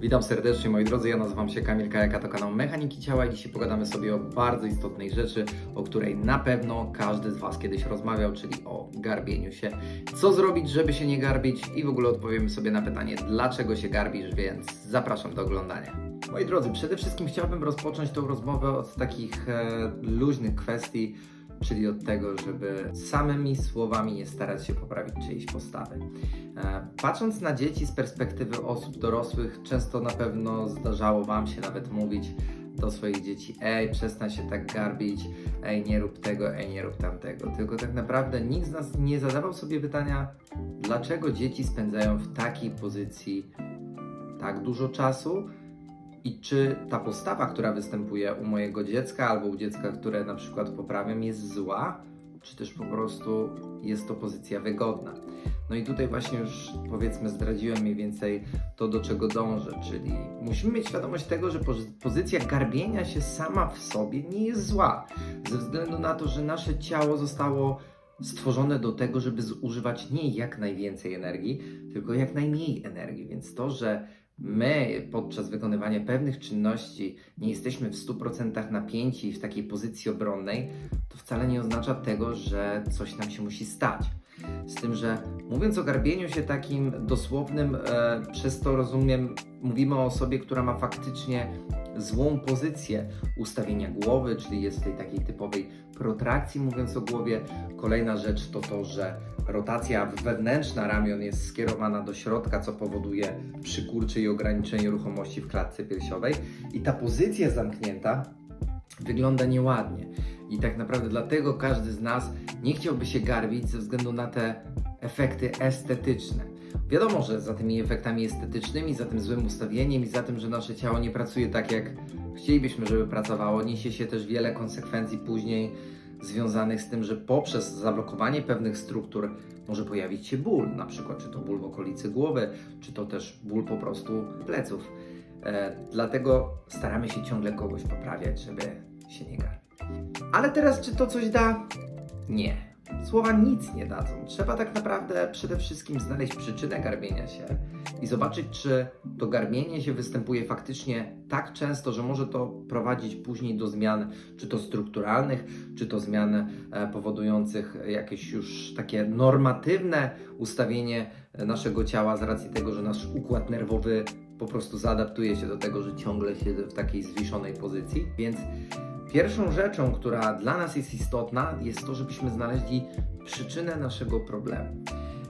Witam serdecznie moi drodzy, ja nazywam się Kamil Kajaka, to kanał Mechaniki Ciała i dzisiaj pogadamy sobie o bardzo istotnej rzeczy, o której na pewno każdy z Was kiedyś rozmawiał, czyli o garbieniu się. Co zrobić, żeby się nie garbić i w ogóle odpowiemy sobie na pytanie, dlaczego się garbisz, więc zapraszam do oglądania. Moi drodzy, przede wszystkim chciałbym rozpocząć tą rozmowę od takich e, luźnych kwestii, czyli od tego, żeby samymi słowami nie starać się poprawić czyjejś postawy. E, Patrząc na dzieci z perspektywy osób dorosłych, często na pewno zdarzało Wam się nawet mówić do swoich dzieci: Ej, przestań się tak garbić, ej, nie rób tego, ej, nie rób tamtego. Tylko tak naprawdę nikt z nas nie zadawał sobie pytania, dlaczego dzieci spędzają w takiej pozycji tak dużo czasu i czy ta postawa, która występuje u mojego dziecka albo u dziecka, które na przykład poprawiam, jest zła, czy też po prostu jest to pozycja wygodna. No i tutaj właśnie już powiedzmy zdradziłem mniej więcej to, do czego dążę, czyli musimy mieć świadomość tego, że pozy- pozycja garbienia się sama w sobie nie jest zła, ze względu na to, że nasze ciało zostało stworzone do tego, żeby zużywać nie jak najwięcej energii, tylko jak najmniej energii, więc to, że my podczas wykonywania pewnych czynności nie jesteśmy w 100% napięci w takiej pozycji obronnej, to wcale nie oznacza tego, że coś nam się musi stać. Z tym, że mówiąc o garbieniu się takim dosłownym, e, przez to rozumiem, mówimy o osobie, która ma faktycznie złą pozycję ustawienia głowy, czyli jest w tej takiej typowej protrakcji, mówiąc o głowie. Kolejna rzecz to to, że rotacja wewnętrzna ramion jest skierowana do środka, co powoduje przykurcze i ograniczenie ruchomości w klatce piersiowej. I ta pozycja zamknięta wygląda nieładnie. I tak naprawdę dlatego każdy z nas nie chciałby się garbić ze względu na te efekty estetyczne. Wiadomo, że za tymi efektami estetycznymi, za tym złym ustawieniem i za tym, że nasze ciało nie pracuje tak, jak chcielibyśmy, żeby pracowało, niesie się też wiele konsekwencji później związanych z tym, że poprzez zablokowanie pewnych struktur może pojawić się ból, na przykład czy to ból w okolicy głowy, czy to też ból po prostu pleców. E, dlatego staramy się ciągle kogoś poprawiać, żeby się nie garbić. Ale teraz, czy to coś da? Nie. Słowa nic nie dadzą. Trzeba tak naprawdę przede wszystkim znaleźć przyczynę garbienia się i zobaczyć, czy to garbienie się występuje faktycznie tak często, że może to prowadzić później do zmian, czy to strukturalnych, czy to zmian e, powodujących jakieś już takie normatywne ustawienie e, naszego ciała z racji tego, że nasz układ nerwowy po prostu zaadaptuje się do tego, że ciągle siedzę w takiej zwiszonej pozycji. Więc pierwszą rzeczą, która dla nas jest istotna, jest to, żebyśmy znaleźli przyczynę naszego problemu.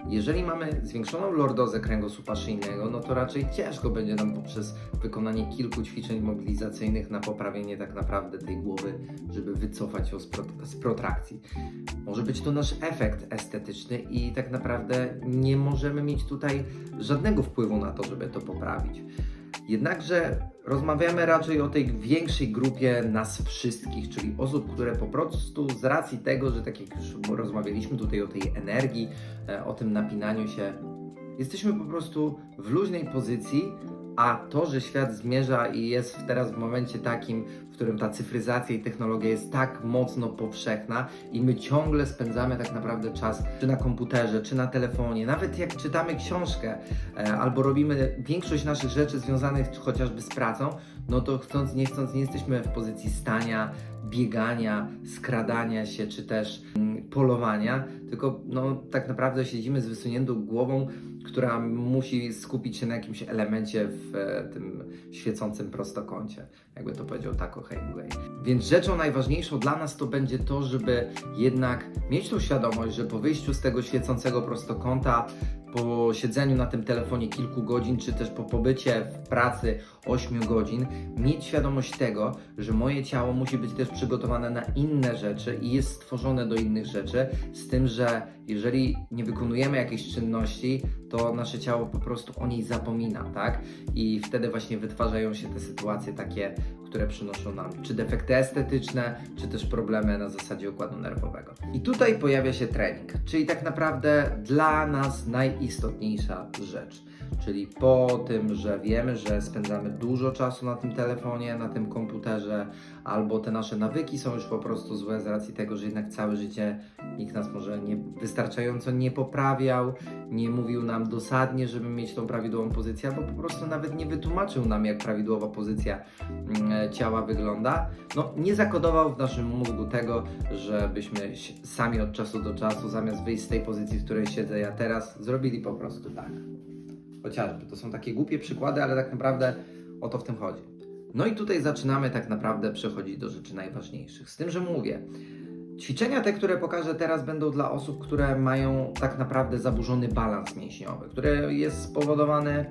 Jeżeli mamy zwiększoną lordozę kręgosłupa szyjnego, no to raczej ciężko będzie nam poprzez wykonanie kilku ćwiczeń mobilizacyjnych na poprawienie tak naprawdę tej głowy, żeby wycofać ją z, prot- z protrakcji. Może być to nasz efekt estetyczny i tak naprawdę nie możemy mieć tutaj żadnego wpływu na to, żeby to poprawić. Jednakże rozmawiamy raczej o tej większej grupie nas wszystkich, czyli osób, które po prostu z racji tego, że tak jak już rozmawialiśmy tutaj o tej energii, e, o tym napinaniu się, jesteśmy po prostu w luźnej pozycji, a to, że świat zmierza i jest teraz w momencie takim, w którym ta cyfryzacja i technologia jest tak mocno powszechna i my ciągle spędzamy tak naprawdę czas czy na komputerze, czy na telefonie, nawet jak czytamy książkę e, albo robimy większość naszych rzeczy związanych chociażby z pracą, no to chcąc nie chcąc nie jesteśmy w pozycji stania, biegania, skradania się, czy też mm, polowania, tylko no, tak naprawdę siedzimy z wysuniętą głową, która musi skupić się na jakimś elemencie w e, tym świecącym prostokącie, jakby to powiedział Taco Hemingway. Więc rzeczą najważniejszą dla nas to będzie to, żeby jednak mieć tą świadomość, że po wyjściu z tego świecącego prostokąta, po siedzeniu na tym telefonie kilku godzin, czy też po pobycie w pracy 8 godzin, mieć świadomość tego, że moje ciało musi być też przygotowane na inne rzeczy i jest stworzone do innych rzeczy, z tym, że jeżeli nie wykonujemy jakiejś czynności, to nasze ciało po prostu o niej zapomina, tak? I wtedy właśnie wytwarzają się te sytuacje takie, które przynoszą nam czy defekty estetyczne, czy też problemy na zasadzie układu nerwowego. I tutaj pojawia się trening, czyli tak naprawdę dla nas najistotniejsza rzecz. Czyli po tym, że wiemy, że spędzamy dużo czasu na tym telefonie, na tym komputerze, albo te nasze nawyki są już po prostu złe z racji tego, że jednak całe życie nikt nas może nie wystarczająco nie poprawiał, nie mówił nam dosadnie, żeby mieć tą prawidłową pozycję, albo po prostu nawet nie wytłumaczył nam, jak prawidłowa pozycja mm, ciała wygląda. No, nie zakodował w naszym mózgu tego, żebyśmy sami od czasu do czasu, zamiast wyjść z tej pozycji, w której siedzę ja teraz, zrobili po prostu tak. Chociażby. To są takie głupie przykłady, ale tak naprawdę o to w tym chodzi. No i tutaj zaczynamy tak naprawdę przechodzić do rzeczy najważniejszych. Z tym, że mówię, ćwiczenia te, które pokażę teraz, będą dla osób, które mają tak naprawdę zaburzony balans mięśniowy, który jest spowodowany.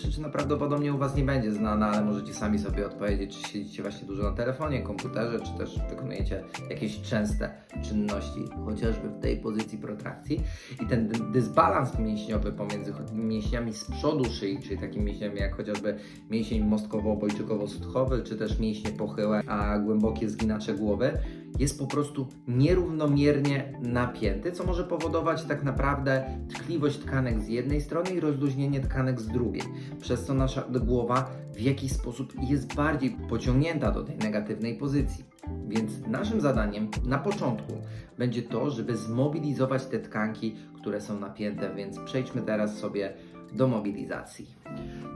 Przyczyna prawdopodobnie u Was nie będzie znana, ale możecie sami sobie odpowiedzieć, czy siedzicie właśnie dużo na telefonie, komputerze, czy też wykonujecie jakieś częste czynności, chociażby w tej pozycji protrakcji. I ten dy- dysbalans mięśniowy pomiędzy mięśniami z przodu szyi, czyli takimi mięśniami jak chociażby mięsień mostkowo-obojczykowo-sutkowy, czy też mięśnie pochyłe, a głębokie zginacze głowy, jest po prostu nierównomiernie napięty, co może powodować tak naprawdę tkliwość tkanek z jednej strony i rozluźnienie tkanek z drugiej, przez co nasza głowa w jakiś sposób jest bardziej pociągnięta do tej negatywnej pozycji. Więc naszym zadaniem na początku będzie to, żeby zmobilizować te tkanki, które są napięte, więc przejdźmy teraz sobie do mobilizacji.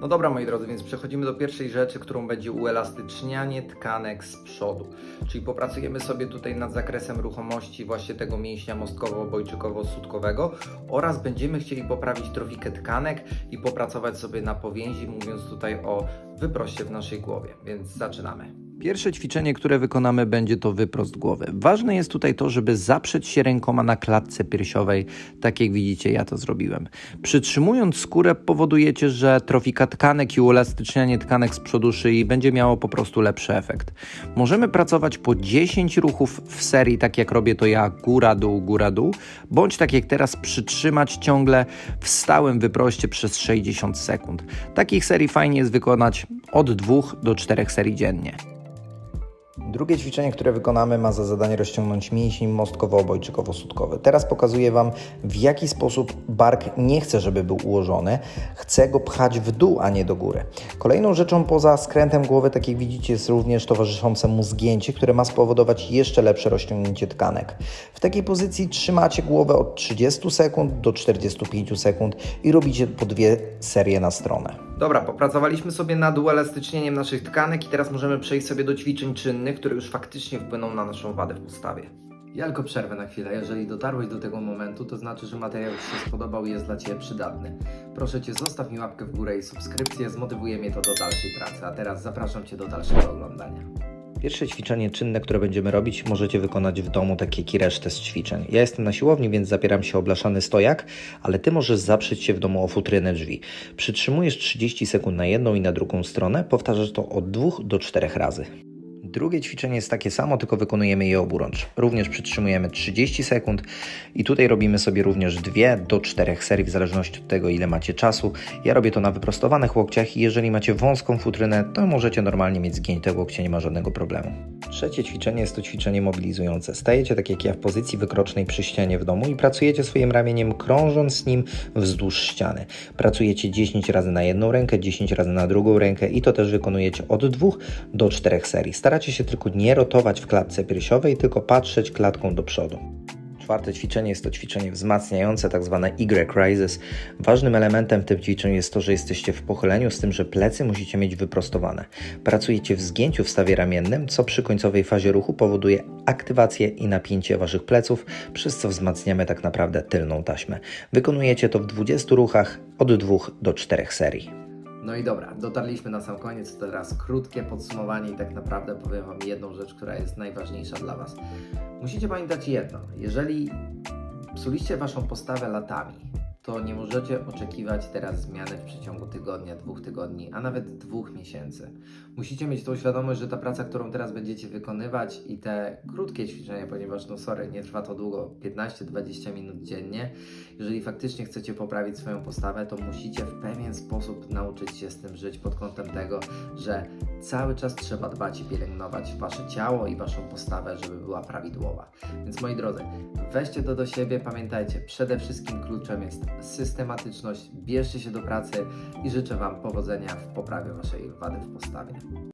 No dobra, moi drodzy, więc przechodzimy do pierwszej rzeczy, którą będzie uelastycznianie tkanek z przodu. Czyli popracujemy sobie tutaj nad zakresem ruchomości właśnie tego mięśnia mostkowo-obojczykowo-sutkowego oraz będziemy chcieli poprawić trofikę tkanek i popracować sobie na powięzi, mówiąc tutaj o wyproście w naszej głowie. Więc zaczynamy. Pierwsze ćwiczenie, które wykonamy, będzie to wyprost głowy. Ważne jest tutaj to, żeby zaprzeć się rękoma na klatce piersiowej, tak jak widzicie, ja to zrobiłem. Przytrzymując skórę, powodujecie, że trofika tkanek i uelastycznianie tkanek z przodu szyi będzie miało po prostu lepszy efekt. Możemy pracować po 10 ruchów w serii, tak jak robię to ja, góra-dół, góra-dół, bądź tak jak teraz przytrzymać ciągle w stałym wyproście przez 60 sekund. Takich serii fajnie jest wykonać od 2 do 4 serii dziennie. Drugie ćwiczenie, które wykonamy, ma za zadanie rozciągnąć mięsień mostkowo-obojczykowo-sutkowy. Teraz pokazuję Wam, w jaki sposób bark nie chcę, żeby był ułożony. Chcę go pchać w dół, a nie do góry. Kolejną rzeczą poza skrętem głowy, tak jak widzicie, jest również towarzyszące mu zgięcie, które ma spowodować jeszcze lepsze rozciągnięcie tkanek. W takiej pozycji trzymacie głowę od 30 sekund do 45 sekund i robicie po dwie serie na stronę. Dobra, popracowaliśmy sobie nad uelastycznieniem naszych tkanek i teraz możemy przejść sobie do ćwiczeń czynnych, które już faktycznie wpłyną na naszą wadę w postawie. Ja tylko przerwę na chwilę. Jeżeli dotarłeś do tego momentu, to znaczy, że materiał Ci się spodobał i jest dla Ciebie przydatny. Proszę Cię, zostaw mi łapkę w górę i subskrypcję, zmotywuje mnie to do dalszej pracy. A teraz zapraszam Cię do dalszego oglądania. Pierwsze ćwiczenie czynne, które będziemy robić, możecie wykonać w domu, tak jak i resztę z ćwiczeń. Ja jestem na siłowni, więc zapieram się o blaszany stojak, ale Ty możesz zaprzeć się w domu o futrynę drzwi. Przytrzymujesz 30 sekund na jedną i na drugą stronę, powtarzasz to od 2 do 4 razy. Drugie ćwiczenie jest takie samo, tylko wykonujemy je oburącz. Również przytrzymujemy 30 sekund i tutaj robimy sobie również 2 do 4 serii w zależności od tego, ile macie czasu. Ja robię to na wyprostowanych łokciach i jeżeli macie wąską futrynę, to możecie normalnie mieć zgięte łokcie, nie ma żadnego problemu. Trzecie ćwiczenie jest to ćwiczenie mobilizujące. Stajecie tak jak ja w pozycji wykrocznej przy ścianie w domu i pracujecie swoim ramieniem, krążąc nim wzdłuż ściany. Pracujecie 10 razy na jedną rękę, 10 razy na drugą rękę i to też wykonujecie od 2 do 4 serii. Staracie się tylko nie rotować w klatce piersiowej, tylko patrzeć klatką do przodu. Czwarte ćwiczenie jest to ćwiczenie wzmacniające, tak zwane Y raises. Ważnym elementem w tym ćwiczeniu jest to, że jesteście w pochyleniu, z tym, że plecy musicie mieć wyprostowane. Pracujecie w zgięciu w stawie ramiennym, co przy końcowej fazie ruchu powoduje aktywację i napięcie waszych pleców, przez co wzmacniamy tak naprawdę tylną taśmę. Wykonujecie to w 20 ruchach od 2 do 4 serii. No i dobra, dotarliśmy na sam koniec. Teraz krótkie podsumowanie i tak naprawdę powiem Wam jedną rzecz, która jest najważniejsza dla Was. Musicie pamiętać jedno: jeżeli psuliście Waszą postawę latami, to nie możecie oczekiwać teraz zmiany w przeciągu tygodnia, dwóch tygodni, a nawet dwóch miesięcy. Musicie mieć tą świadomość, że ta praca, którą teraz będziecie wykonywać i te krótkie ćwiczenia, ponieważ no sorry, nie trwa to długo, 15-20 minut dziennie, jeżeli faktycznie chcecie poprawić swoją postawę, to musicie w pewien sposób nauczyć się z tym żyć pod kątem tego, że cały czas trzeba dbać i pielęgnować wasze ciało i waszą postawę, żeby była prawidłowa. Więc moi drodzy, weźcie to do siebie, pamiętajcie, przede wszystkim kluczem jest systematyczność, bierzcie się do pracy i życzę Wam powodzenia w poprawie Waszej wady w postawie.